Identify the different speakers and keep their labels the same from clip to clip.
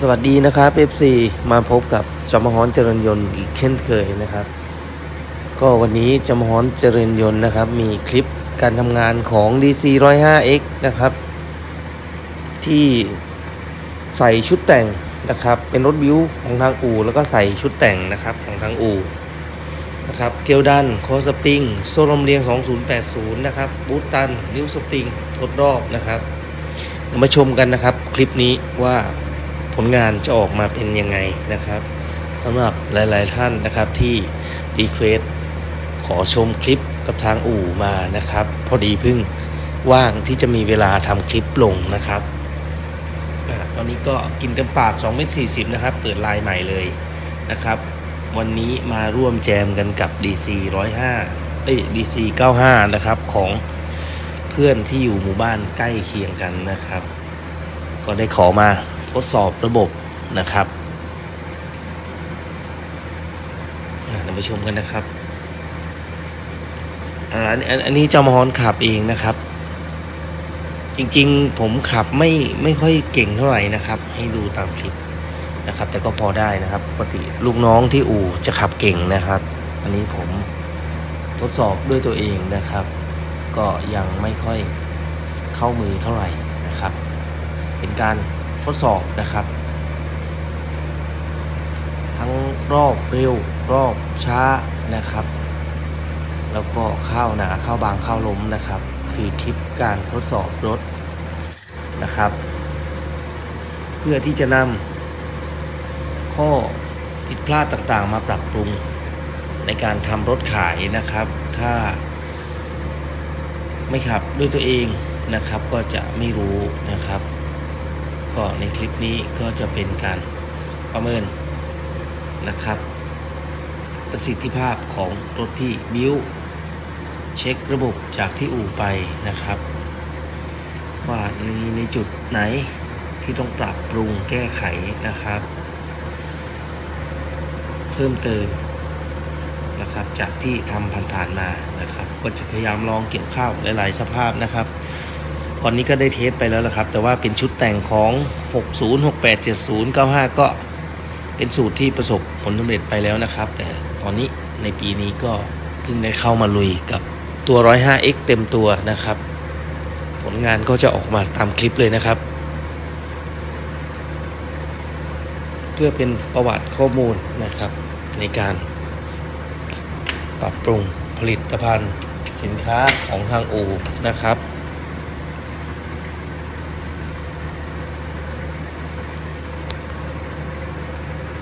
Speaker 1: สวัสดีนะครับ FC มาพบกับจอมฮอนเจริญยนต์อีกเช่นเคยนะครับ ก็วันนี้จอมฮอนเจริญยนต์นะครับ มีคลิปการทำงานของ DC 105X นะครับ ที่ใส่ชุดแต่งนะครับ เป็นรถบิวของทางอู่แล้วก็ใส่ชุดแต่งนะครับของทางอู่นะครับ เกลียวดันโคสปริงโซลมเรียง 2080 นะครับ บูตตัน นิ้วสปริงทดรอบนะครับ มาชมกันนะครับ คลิปนี้ว่า ผลงานจะออกมาเป็นยังไงนะครับสำหรับหลาย ๆ ท่านนะครับที่รีเควสขอชมคลิปกับทางอู่มานะครับ พอดีเพึ่งว่างที่จะมีเวลาทำคลิปลงนะครับตอนนี้ก็กินกันปาก2เมตร40 นะครับ เปิดลายใหม่เลยนะครับ วันนี้มาร่วมแจมกันกับ DC 105เอ้ย DC 95 นะครับของเพื่อนที่อยู่หมู่บ้านใกล้เคียงกันนะครับ ก็ได้ขอมา ทดสอบระบบนะครับอะเราไปชมกันนะครับอันอันอันนี้เจ้ามฮอนขับเองนะครับ จริงๆผมขับไม่ไม่ค่อยเก่งเท่าไหร่นะครับ ให้ดูตามคลิปนะครับ แต่ก็พอได้นะครับปกติลูกน้องที่อู่จะขับเก่งนะครับ อันนี้ผมทดสอบด้วยตัวเองนะครับ ก็ยังไม่ค่อยเข้ามือเท่าไหร่นะครับ เป็นการ ทดสอบนะครับ ทั้งรอบเร็วรอบช้านะครับ แล้วก็เข้าวหนาเข้าวบางเข้าวล้มนะครับ คือคลิปการทดสอบรถนะครับ เพื่อที่จะนำข้อผิดพลาดต่างๆ มาปรับปรุงในการทำรถขายนะครับ ถ้าไม่ขับด้วยตัวเองนะครับ ก็จะไม่รู้นะครับ ก็ในคลิปนี้ก็จะเป็นการประเมินนะครับ ประสิทธิภาพของรถที่บิวเช็คระบบจากที่อู่ไปนะครับ ว่าในในจุดไหนที่ต้องปรับปรุงแก้ไขนะครับ เพิ่มเติมนะครับจากที่ทำผ่านๆมานะครับ ก็จะพยายามลองเกี่ยวข้าวหลายๆสภาพนะครับ ตอนนี้ก็ได้เทสไปแล้วละครับ แต่ว่าเป็นชุดแต่งของ 60 68 70 95 ก็เป็นสูตรที่ประสบผลสำเร็จไปแล้วนะครับ แต่ตอนนี้ในปีนี้ก็เพิ่งได้เข้ามาลุยกับตัว 105X เต็มตัวนะครับ ผลงานก็จะออกมาตามคลิปเลยนะครับ เพื่อเป็นประวัติข้อมูลนะครับ ในการปรับปรุงผลิตภัณฑ์สินค้าของทางอูนะครับ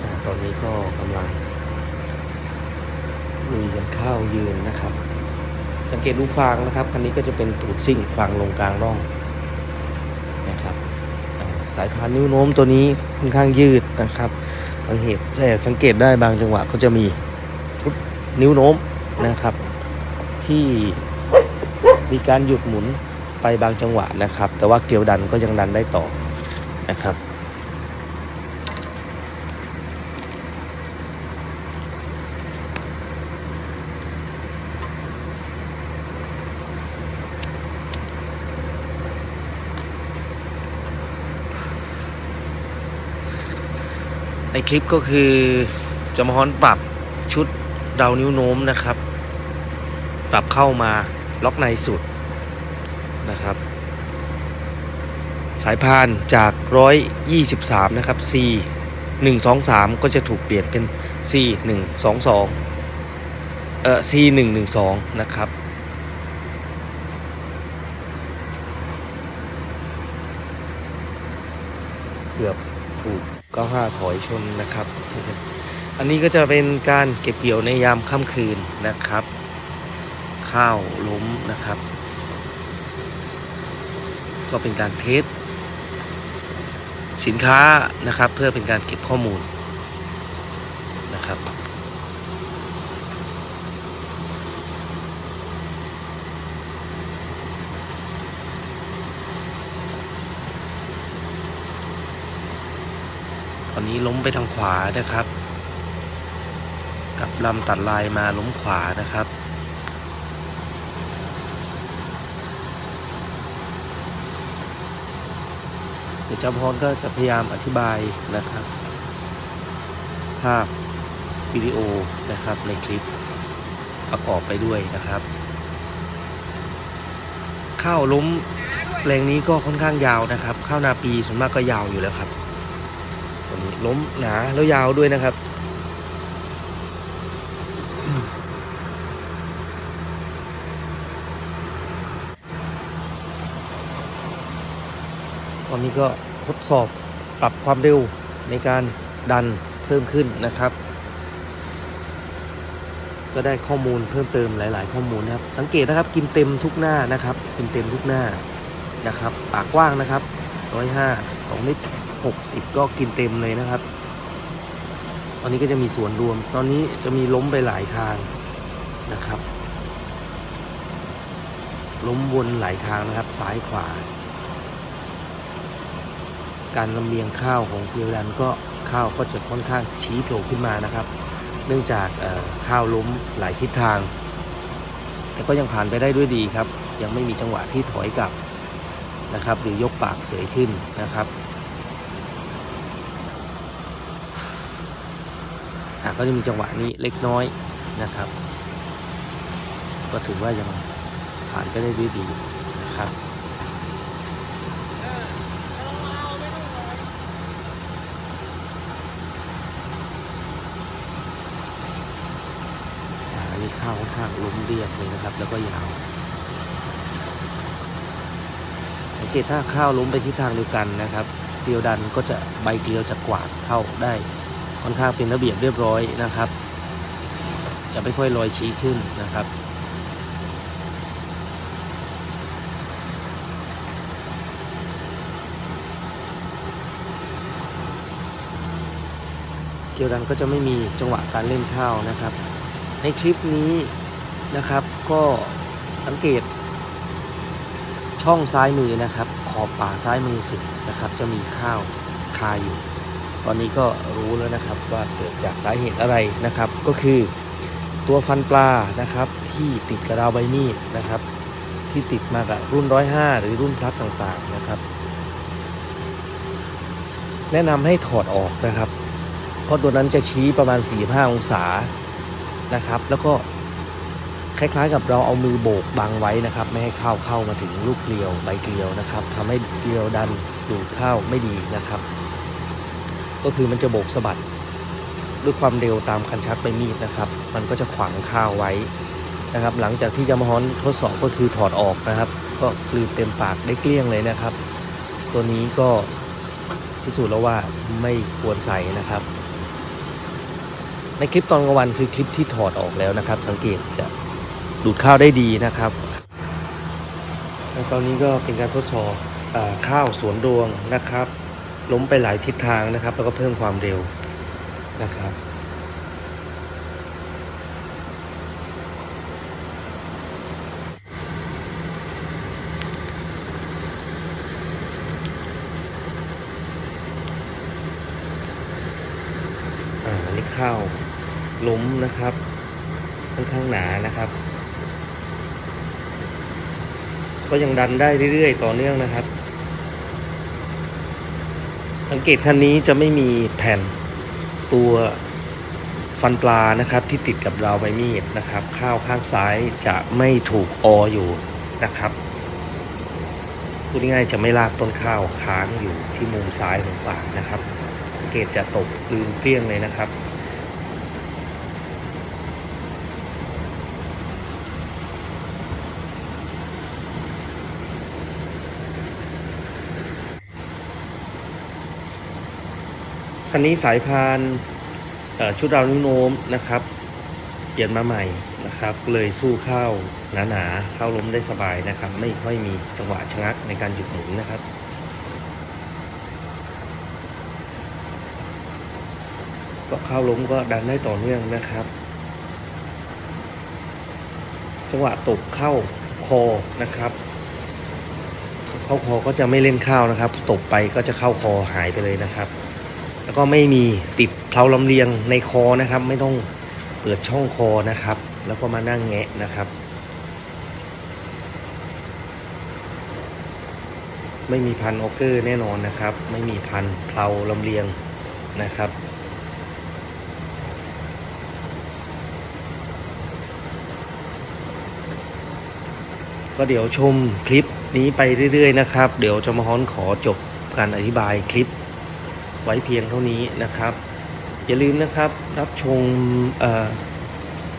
Speaker 1: อ่าตอนนี้ ก็กำลังลุยกันข้าวยืนนะครับ สังเกตดูฟางนะครับ คันนี้ก็จะเป็นตูดซิ่งฟางลงกลางร่องนะครับ สายพานนิ้วโน้มตัวนี้ค่อนข้างยืดนะครับ สังเกตแต่สังเกตได้บางจังหวะก็จะมีชุดนิ้วโน้มนะครับ ที่มีการหยุดหมุนไปบางจังหวะนะครับ แต่ว่าเกลียวดันก็ยังดันได้ต่อนะครับ ในคลิปก็คือจะมาฮอนปรับชุดเดานิ้วโน้มนะครับ ปรับเข้ามาล็อกในสุดนะครับ สายพานจาก 123 นะครับ C 123 ก็จะถูกเปลี่ยนเป็น C 122เอ่อ C 112 นะครับเกือบถูก 95ถอยชนนะครับ อันนี้ก็จะเป็นการเก็บเกี่ยวในยามค่ำคืนนะครับ ข้าวล้มนะครับ ก็เป็นการเทสสินค้านะครับ เพื่อเป็นการเก็บข้อมูลนะครับ อนนี้ล้มไปทางขวานะครับ กับลำตัดลายมาล้มขวานะครับ เดี๋ยวเจ้าพรก็จะพยายามอธิบายนะครับ ภาพวิดีโอนะครับในคลิปประกอบไปด้วยนะครับ ข้าวล้มแปลงนี้ก็ค่อนข้างยาวนะครับ ข้าวนาปีส่วนมากก็ยาวอยู่แล้วครับ ตัวนี้ล้มหนาแล้วยาวด้วยนะครับตอนนี้ก็ทดสอบปรับความเร็วในการดันเพิ่มขึ้นนะครับ ก็ได้ข้อมูลเพิ่มเติมหลาย ๆ ข้อมูลนะครับ สังเกตนะครับกินเต็มทุกหน้านะครับ กินเต็มทุกหน้านะครับ ปากกว้างนะครับร้อยห้าสองเมตร หกสิบก็กินเต็มเลยนะครับ ตอนนี้ก็จะมีสวนรวม ตอนนี้จะมีล้มไปหลายทางนะครับ ล้มวนหลายทางนะครับ ซ้ายขวา การลำเลียงข้าวของเพียวดันก็ข้าวก็จะค่อนข้างชี้โผล่ขึ้นมานะครับ เนื่องจากข้าวล้มหลายทิศทาง แต่ก็ยังผ่านไปได้ด้วยดีครับ ยังไม่มีจังหวะที่ถอยกลับนะครับหรือยกปากเสยขึ้นนะครับอะ ก็จะมีจังหวะนี้เล็กน้อยนะครับ ก็ถือว่ายังผ่านไปได้ด้วยดีนะครับอันนี้ข้าวค่อนข้างล้มเรียบเลยนะครับ แล้วก็ยาวสังเกตถ้าข้าวล้มไปทิศทางเดียวกันนะครับเกลียวดันก็จะใบเกลียวจะกวาดเข้าได้ ค่อนข้างเป็นระเบียบเรียบร้อยนะครับ จะไม่ค่อยลอยชี้ขึ้นนะครับเกียวดันก็จะไม่มีจังหวะการเล่นข้าวนะครับ ในคลิปนี้นะครับก็สังเกต ช่องซ้ายมือนะครับ ขอบป่าซ้ายมือสุดนะครับ จะมีข้าวคาอยู่ ตอนนี้ก็รู้แล้วนะครับว่าเกิดจากสาเหตุอะไรนะครับ ก็คือตัวฟันปลานะครับ ที่ติดกระดาวใบมีดนะครับ ที่ติดมากับรุ่นร้อยห้าหรือรุ่นพลัสต่างๆนะครับ แนะนำให้ถอดออกนะครับ เพราะตัวนั้นจะชี้ประมาณ 45 องศานะครับ แล้วก็คล้ายๆ กับเราเอามือโบกบังไว้นะครับ ไม่ให้ข้าวเข้ามาถึงลูกเกลียวใบเกลียวนะครับทำให้เกลียวดันดูดข้าวไม่ดีนะครับ ก็คือมันจะโบกสะบัดด้วยความเร็วตามคันชักใบมีดนะครับ มันก็จะขวางข้าวไว้นะครับ หลังจากที่จะมาฮ้อนทดสอบก็คือถอดออกนะครับ ก็กลืนเต็มปากได้เกลี้ยงเลยนะครับ ตัวนี้ก็พิสูจน์แล้วว่าไม่ควรใส่นะครับ ในคลิปตอนกลางวันคือคลิปที่ถอดออกแล้วนะครับ สังเกตจะดูดข้าวได้ดีนะครับแล้วตอนนี้ก็เป็นการทดสอบอข้าวสวนดวงนะครับ ล้มไปหลายทิศทางนะครับ แล้วก็เพิ่มความเร็วนะครับอ่าอันนี้ข้าวล้มนะครับค่อนข้างหนานะครับ ก็ยังดันได้เรื่อยๆ ต่อเนื่องนะครับ สังเกตคันนี้จะไม่มีแผ่นตัวฟันปลานะครับที่ติดกับราวใบมีดนะครับ ข้าวข้างซ้ายจะไม่ถูกออยู่นะครับพูดง่ายๆจะไม่ลากต้นข้าวค้างอยู่ที่มุมซ้ายของปากนะครับสังเกตจะตกลืนเปรี้ยงเลยนะครับ คันนี้สายพานชุดดาวนิ้วโน้มนะครับ เปลี่ยนมาใหม่นะครับ เลยสู้เข้าหนาๆเข้าล้มได้สบายนะครับ ไม่ค่อยมีจังหวะชะงักในการหยุดหมุนนะครับก็เข้าล้มก็ดันได้ต่อเนื่องนะครับ จังหวะตกเข้าคอนะครับ เข้าคอก็จะไม่เล่นข้าวนะครับ ตกไปก็จะเข้าคอหายไปเลยนะครับ แล้วก็ไม่มีติดเพลาลำเลียงในคอนะครับ ไม่ต้องเปิดช่องคอนะครับ แล้วก็มานั่งแงะนะครับ ไม่มีพันออกเกอร์แน่นอนนะครับ ไม่มีพันเพลาลำเลียงนะครับก็เดี๋ยวชมคลิปนี้ไปเรื่อยๆนะครับ เดี๋ยวจะมาฮ้อนขอจบการอธิบายคลิป ไว้เพียงเท่านี้นะครับ อย่าลืมนะครับรับชม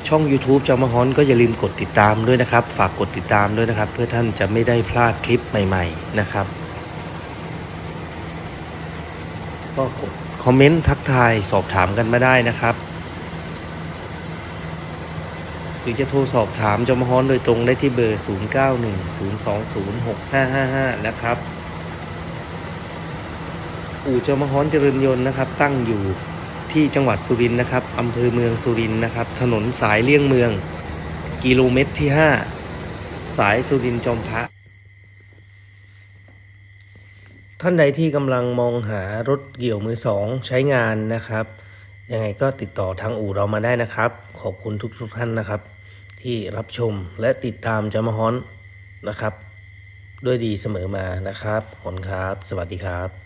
Speaker 1: ช่อง YouTube จอมฮอนก็อย่าลืมกดติดตามด้วยนะครับ ฝากกดติดตามด้วยนะครับ เพื่อท่านจะไม่ได้พลาดคลิปใหม่ ๆ นะครับ ก็กดคอมเมนต์ทักทายสอบถามกันมาได้นะครับหรือจะโทรสอบถามจอมฮอนโดยตรงได้ที่เบอร์ 0910206555 นะครับ อู่เจอมฮ้อนเจริญยนต์นะครับ ตั้งอยู่ที่จังหวัดสุรินทร์นะครับอำเภอเมืองสุรินทร์นะครับ ถนนสายเลี่ยงเมือง กิโลเมตรที่ 5 สายสุรินทร์จอมพระท่านใดที่กำลังมองหารถเกี่ยวมือสองใช้งานนะครับ ยังไงก็ติดต่อทางอู่เรามาได้นะครับ ขอบคุณทุกๆท่านนะครับ ที่รับชมและติดตามจามฮ้อนนะครับ ด้วยดีเสมอมานะครับขอบคุณครับ สวัสดีครับ